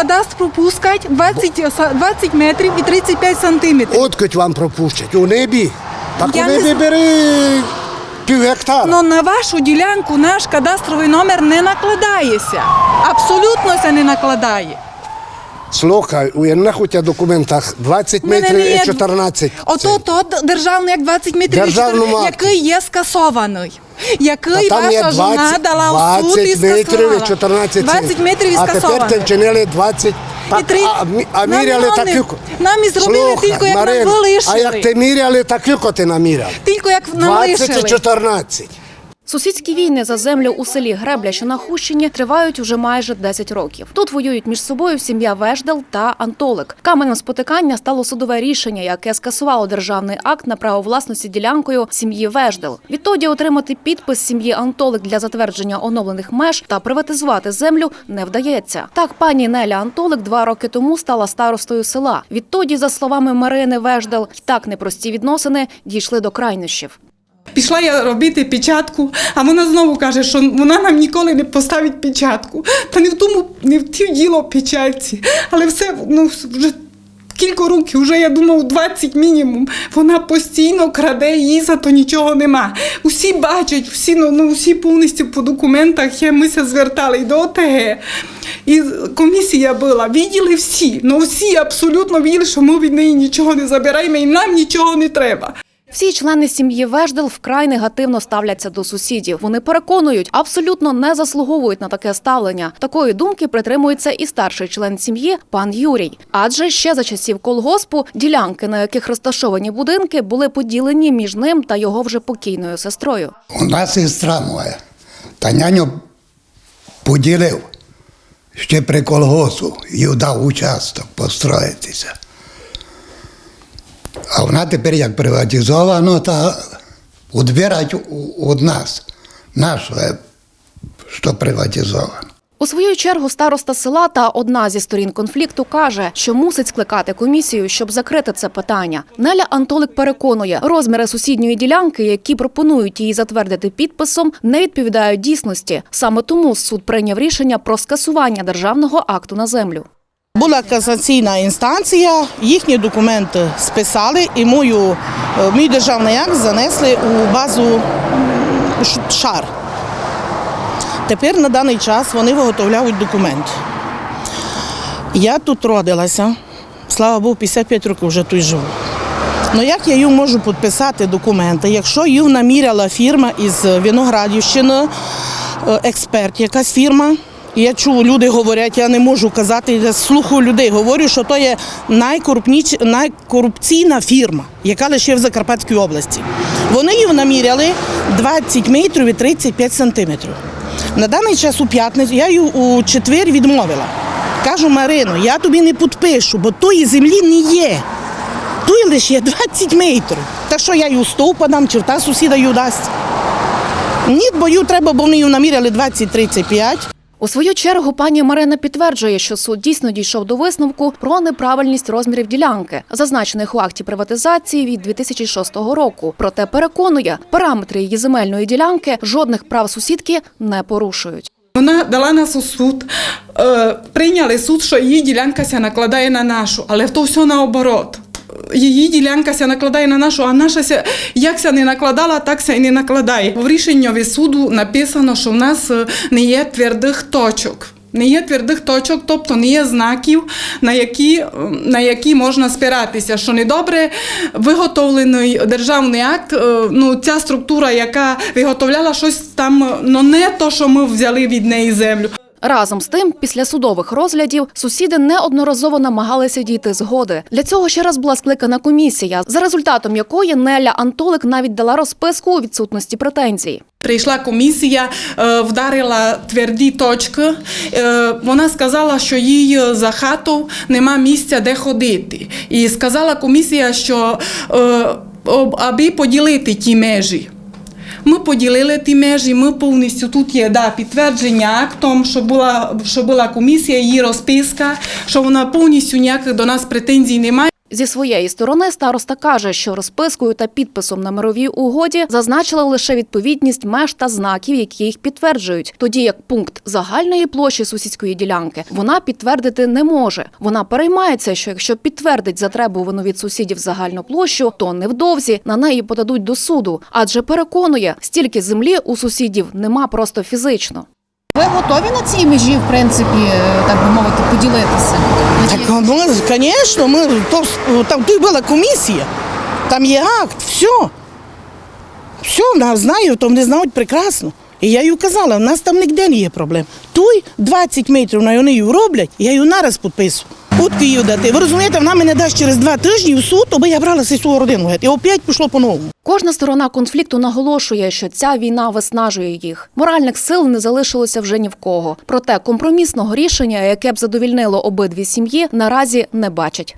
кадастр пропускають 20, са- 20 метрів і 35 сантиметрів. Откуть вам пропущать? У небі? Так Я у не небі не... бери пів гектара. Ну на вашу ділянку наш кадастровий номер не накладається. Абсолютно це не накладає. Слухай, у одних у тебе документах 20 метрів і 14. Ото то державний як 20 метрів, і 14, який є скасований. Який Та там є ваша жона 20, дала у суд і 20 метрів скасувала. і 14 20 метрів і А тепер скасований. ти вчинили 20. Так, три- а, мі- а Нам міряли такі. нам і зробили тільки, як нам залишили. А як ти міряли, такі ти наміряли. Тільки як нам 20 і лишили. 14. Сусідські війни за землю у селі Гребля, що на Хущині, тривають уже майже 10 років. Тут воюють між собою сім'я Веждел та Антолик. Каменем спотикання стало судове рішення, яке скасувало державний акт на право власності ділянкою сім'ї Веждел. Відтоді отримати підпис сім'ї Антолик для затвердження оновлених меж та приватизувати землю не вдається. Так, пані Неля Антолик два роки тому стала старостою села. Відтоді, за словами Марини Веждел, й так непрості відносини дійшли до крайнощів. Пішла я робити печатку, а вона знову каже, що вона нам ніколи не поставить печатку. Та не в тому, не в ті діло печатці. Але все ну, вже кілька років, вже я думаю, 20 мінімум. Вона постійно краде, їй за то нічого нема. Усі бачать, всі, ну, ну, всі повністю по документах є, ми се звертали і до ОТГ. І комісія була, виділи всі, ну всі абсолютно вірили, що ми від неї нічого не забираємо і нам нічого не треба. Всі члени сім'ї Веждел вкрай негативно ставляться до сусідів. Вони переконують, абсолютно не заслуговують на таке ставлення. Такої думки притримується і старший член сім'ї пан Юрій. Адже ще за часів колгоспу ділянки, на яких розташовані будинки, були поділені між ним та його вже покійною сестрою. У нас сестра моя, та няню поділив ще при колгосу, їй дав участок построїтися. А вона тепер як приватизована, та відбирать від нас, наше, що приватизовано. У свою чергу староста села та одна зі сторін конфлікту каже, що мусить скликати комісію, щоб закрити це питання. Неля Антолик переконує, розміри сусідньої ділянки, які пропонують її затвердити підписом, не відповідають дійсності. Саме тому суд прийняв рішення про скасування державного акту на землю. Була касаційна інстанція, їхні документи списали і мою, е, мій державний акт занесли у базу шар. Тепер на даний час вони виготовляють документ. Я тут родилася, слава Богу, 55 років вже тут живу. Ну як я їм можу підписати документи, якщо їм наміряла фірма із Виноградівщини, е, експерт, якась фірма. Я чула, люди говорять, я не можу казати, я слухаю людей, говорю, що то є найкорупційна фірма, яка лише в Закарпатській області. Вони її наміряли 20 метрів і 35 сантиметрів. На даний час у п'ятницю я її у четвер відмовила. Кажу, Марино, я тобі не підпишу, бо тої землі не є. Тут лише є 20 метрів. Та що я її стовпа дам, чи та сусіда її дасть. Ні, бо її треба, бо вони її наміряли 20-35. У свою чергу пані Марина підтверджує, що суд дійсно дійшов до висновку про неправильність розмірів ділянки, зазначених у акті приватизації від 2006 року. Проте переконує, параметри її земельної ділянки жодних прав сусідки не порушують. Вона дала нас у суд, е, прийняли суд, що її ділянка накладає на нашу, але то все наоборот. Її ділянка ся накладає на нашу, а наша ся, як ся не накладала, так ся і не накладає. В рішенні суду написано, що в нас е, не є твердих точок. Не є твердих точок, тобто не є знаків, на які, е, на які можна спиратися. Що недобре виготовлений державний акт, е, ну ця структура, яка виготовляла щось там, ну не то, що ми взяли від неї землю. Разом з тим, після судових розглядів сусіди неодноразово намагалися дійти згоди. Для цього ще раз була скликана комісія, за результатом якої Неля Антолик навіть дала розписку у відсутності претензій. Прийшла комісія, е, вдарила тверді точки. Е, Вона сказала, що їй за хату нема місця, де ходити. І сказала комісія, що е, аби поділити ті межі. Ми поділили ті межі, ми повністю тут є да, підтвердження актом, що була, що була комісія, її розписка, що вона повністю ніяких до нас претензій немає. Зі своєї сторони староста каже, що розпискою та підписом на мировій угоді зазначили лише відповідність меж та знаків, які їх підтверджують. Тоді як пункт загальної площі сусідської ділянки вона підтвердити не може. Вона переймається, що якщо підтвердить затребувану від сусідів загальну площу, то невдовзі на неї подадуть до суду, адже переконує, стільки землі у сусідів нема просто фізично. Ви готові на цій межі, в принципі, е, так би мовити, поділитися? Так, ну, звісно, ми, то, там тут була комісія, там є акт, все. Все, нас знають, то вони знають прекрасно. І я їй казала, в нас там ніде не є проблем. Той 20 метрів на вони роблять, я її нараз підписую. Утки дати. Ви розумієте, вона мене дасть через два тижні в суд, аби я брала свою родину. І опять пішло по-новому. Кожна сторона конфлікту наголошує, що ця війна виснажує їх. Моральних сил не залишилося вже ні в кого. Проте компромісного рішення, яке б задовільнило обидві сім'ї, наразі не бачать.